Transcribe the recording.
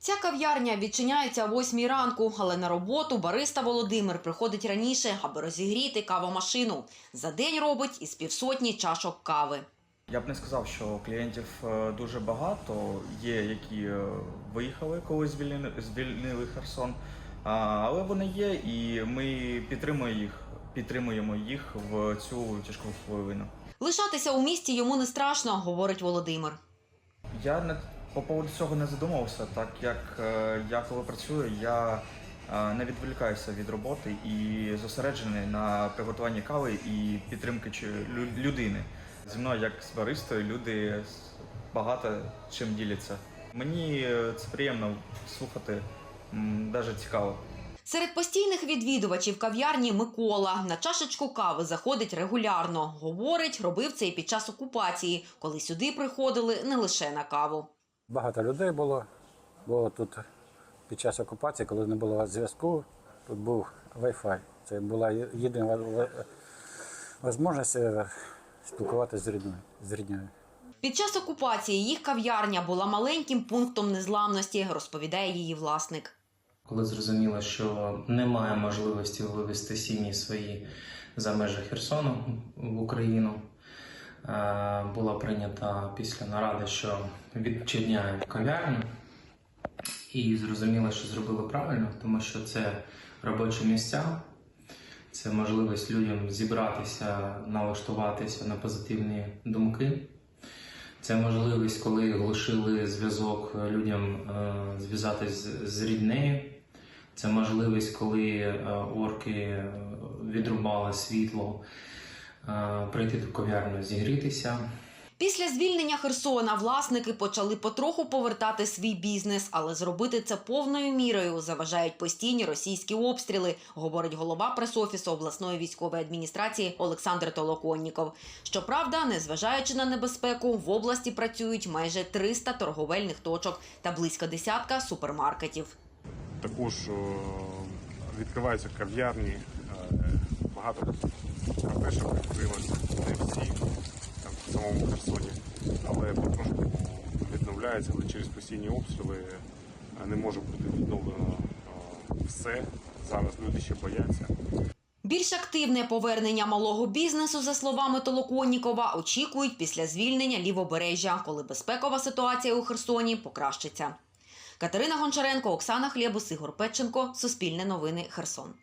Ця кав'ярня відчиняється о 8 ранку, але на роботу бариста Володимир приходить раніше, аби розігріти кавомашину. За день робить із півсотні чашок кави. Я б не сказав, що клієнтів е, дуже багато. Є, які е, виїхали, коли звільнили, звільнили Херсон. Але вони є, і ми підтримуємо їх, підтримуємо їх в цю тяжку хвилину. Лишатися у місті йому не страшно, говорить Володимир. Я по поводу цього не задумувався, так як е, я коли працюю, я е, не відволікаюся від роботи і зосереджений на приготуванні кави і підтримки чи- лю- людини. Зі мною, як з баристою, люди багато чим діляться. Мені е, це приємно слухати, навіть цікаво. Серед постійних відвідувачів кав'ярні Микола на чашечку кави заходить регулярно. Говорить, робив це і під час окупації, коли сюди приходили не лише на каву. Багато людей було, бо тут під час окупації, коли не було зв'язку, тут був Wi-Fi. Це була єдина ва- можливість е, спілкуватися з рідною. З рідною. Під час окупації їх кав'ярня була маленьким пунктом незламності, розповідає її власник. Коли зрозуміло, що немає можливості вивезти сім'ї свої за межі Херсону в Україну, е, була прийнята після наради, що відчиняють кав'ярню. І зрозуміло, що зробили правильно, тому що це робочі місця, це можливість людям зібратися, налаштуватися на позитивні думки. Це можливість, коли глушили зв'язок людям е, зв'язатись з- ріднею. Це можливість, коли е, орки е, відрубали світло, е, прийти до кав'ярню, зігрітися. Після звільнення Херсона власники почали потроху повертати свій бізнес, але зробити це повною мірою заважають постійні російські обстріли, говорить голова пресофісу обласної військової адміністрації Олександр Толоконніков. Щоправда, незважаючи на небезпеку, в області працюють майже 300 торговельних точок та близько десятка супермаркетів. Також е, відкриваються кав'ярні, е, багато кафешок відкрилося, не всі там, в самому Херсоні, але потрошку відновляються, але через постійні обстріли е, не може бути відновлено е, все. Зараз люди ще бояться. Більш активне повернення малого бізнесу, за словами Толоконнікова, очікують після звільнення лівобережжя, коли безпекова ситуація у Херсоні покращиться. Катерина Гончаренко, Оксана Хлєбус, Ігор Петченко. Суспільне новини Херсон.